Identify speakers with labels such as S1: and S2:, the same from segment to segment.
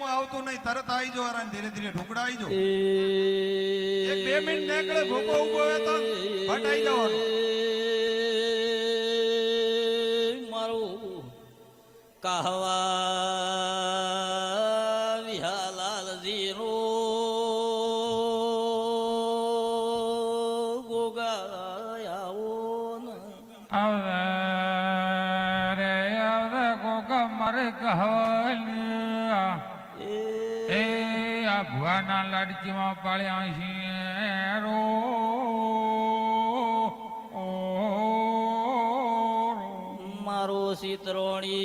S1: માં આવતું નહીં તરત આવી જો અને ધીરે ધીરે ઢુકડા આવી જો એક બે મિનિટ નીકળે ભૂકો ઊભો હોય તો હટાઈ જવાનું.
S2: મારું કહવા વિહાલાલજી રો ગોગાયાઓ ને.
S3: આવરે રે આવરે ગોગા મારે કહવાની ભુવાના લાડકીમાં પાળ્યા છીએ. રો.
S2: મારો સિતરોણી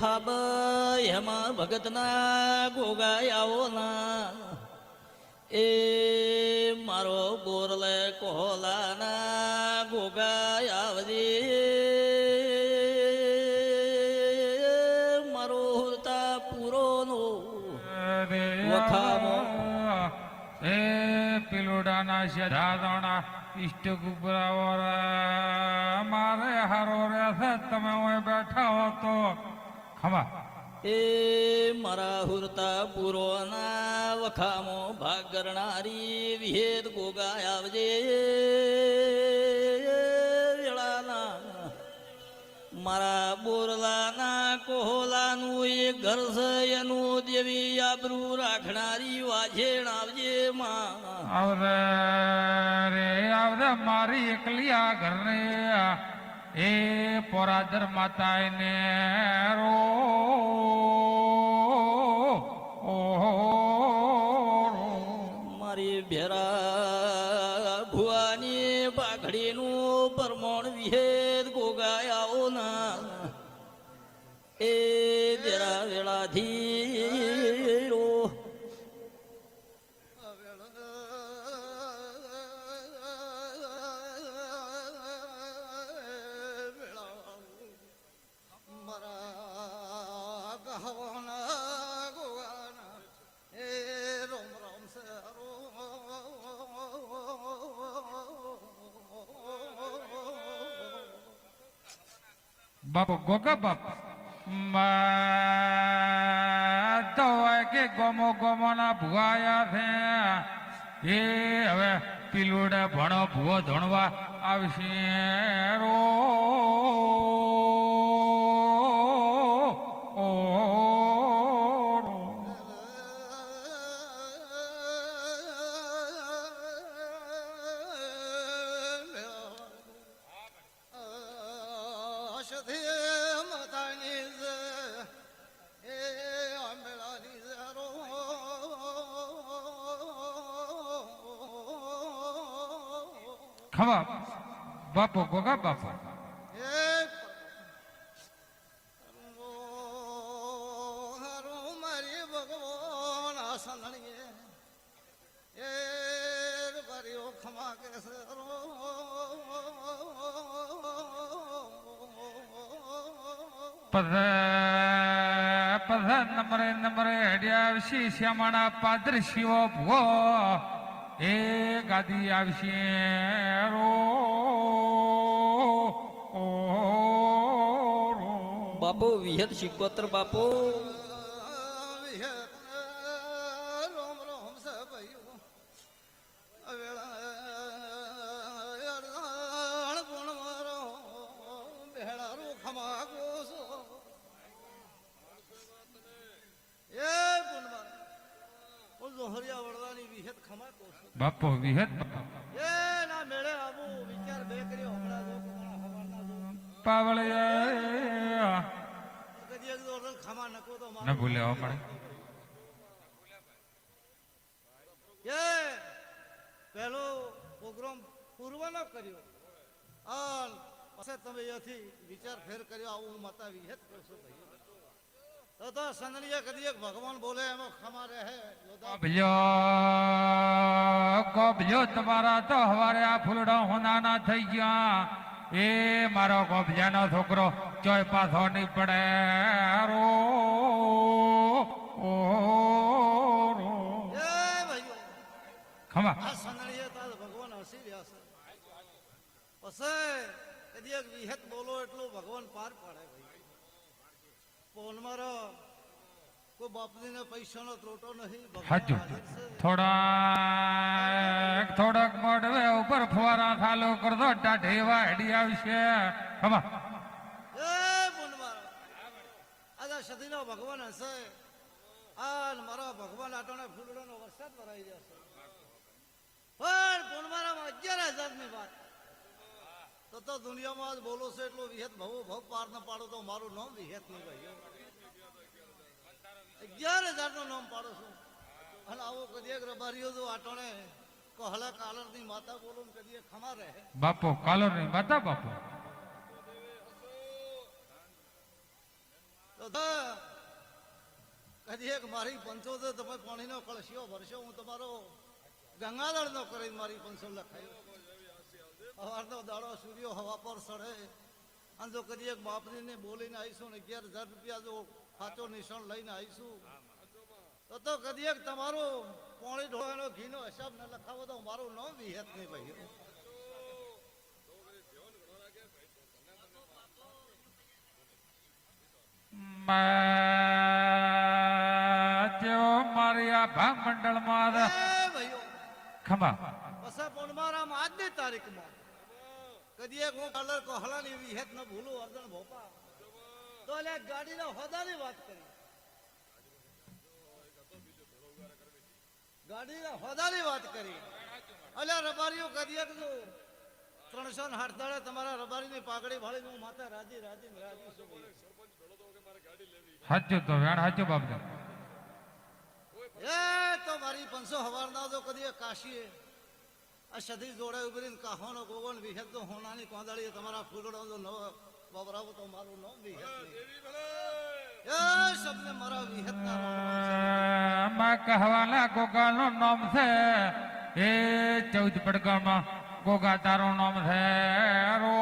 S2: હાબ, એમાં ભગતના ગોગાયાઓ ના. એ મારો બોરલે કોહલાના ગોગાયાવજે
S3: પિલોડાના શેઢાદોણા ઇષ્ટ ગુબરાવરા મારે હારો રહેશે તમે અહીં બેઠા હો તો. ખમા.
S2: એ મારા હુરતા પૂરોના વખામો ભાગ કરનારી વિહેદ ગોગા આવજે. વેળાના મારા બોરલાના કોહલાનું એક ઘર છે એનું દેવી આબરૂ રાખનારી વાજેણ આવજે માં.
S3: આવરે રે આવરે મારી એકલી આ. ઘરને એ પોરાદર માતા ને રો. ઓહો
S2: મારી ભેરા
S3: બાપુ, ગોગા બાપ. તો હોય કે ગોમો ગોમોના ભુવાયા છે. એ હવે પીલુડે ભણો, ભૂવો ધણવા આવશે. રો ખમા બાપુ ગોગા બાપુ
S4: ખમા કે
S3: પધ પધ નમરે નમરે હડ્યા આવશે શ્યામાણા પાદર શિવો ભો એ ગાદી આવશે રો.
S2: બાપુ વિહેદ શિકોત્ર બાપુ
S4: રોમ રોમ સ ભયું વેળા જોહરિયા વડવાની વિહેત ખમા કોસો
S3: વિહત
S4: એ ના મેળે આવું વિચાર બે કર્યો હમણાં જો કોણ હવાના જો.
S3: પાવળે
S4: કદી એક દોર ખમા નકો તો
S3: ન ભૂલે હો
S4: એ પહેલો પ્રોગ્રામ પૂર્વ ન કર્યો. અને પછી તમે અહીંયાથી વિચાર ફેર કર્યો આવું માતા વિહેત કરશો ભાઈ તો તો સંદડીએ કદી ભગવાન બોલે એમાં ખમા રહે
S3: કોબલ્યો કોબલ્યો તમારા તો હવારે આ ફૂલડા હોનાના થઈ ગયા. એ મારો કોબલિયાનો છોકરો ચોય પાછો નહીં પડે. રો ઓ, રો. ખમા.
S4: આ તાર ભગવાન હસી રહ્યા છે. પછી કદી એક વિહેત બોલો એટલું ભગવાન પાર પાડે ભાઈ. પોન મારો. કોઈ બાપજીને પૈસાનો ત્રોટો નહીં ભગવાન
S3: હાચું.
S4: હાજર છે.
S3: થોડાક મોડવે ઉપર ફુવારા ચાલુ કરતો ટાઢેવા હેડી આવશે. ખમા
S4: એ પુનમારા આજા સદીનો ભગવાન હશે. આ મારા ભગવાન આટોને ફૂલડાનો વરસાદ ભરાઈ જશે. પણ પુનમારામાં અગિયાર હજારની વાત. તો તો દુનિયામાં જ બોલો છો એટલો વિહેત ભવો ભવ પાર ન પાડો તો મારું નામ વિહેત નહીં ભાઈ અગિયાર હજારનું નામ પાડો છું. અને આવો કદી એક રબારીઓ તો આટોણે કહલા કાલરની માતા બોલો ને કદી ખમા રહે.
S3: બાપો કાલર નહીં બતા બાપો
S4: કદી એક મારી પંચોતેર તમે પાણીનો કળશિયો ભરશો હું તમારો ગંગાધર નો કરી મારી પંચો લખાયો સવારનો દાડો સૂર્યો હવા પર સડે. અને જો કદી એક બાપરીને બોલીને આવીશું ને અગિયાર હજાર રૂપિયા જો સાચો નિશાન લઈને આવીશું તો તો કદી એક તમારો પોણી ઢોળાનો ઘીનો હિસાબ ન લખાવો તો મારું નામ વિહેત નહીં ભાઈ.
S3: મારી આ ભાગ મંડળમાં ખમા
S4: પસા પોણમારામાં આજની તારીખમાં. કદી એક હું કલર કોહલાની વિહેત ન ભૂલું અર્જણ ભોપા. તો એટલે ગાડીના હોદાની વાત કરી. ગાડીના હોદાની વાત કરી. એટલે રબારીઓ કદી એક જો ત્રણસો ને દાડે તમારા રબારીની પાઘડી ભાળી હું માતા રાજી રાજી ને રાજી છું.
S3: સાચું તો વેણ સાચું બાપુ
S4: એ તો મારી પંચો હવારના તો કદી કાશીએ આ સધી જોડે ઉભરીને કાહોનો ગોગન વિહેત તો હોનાની કોંદળીએ તમારા ફૂલડો જો નવો બબરાવો તો મારું નો નહીં. એ સબને મારા વિહેતના
S3: નામમાં કહેવાના ગોગાનું નામ છે એ ચૌદ પડકામાં ગોગા તારું નામ છે રો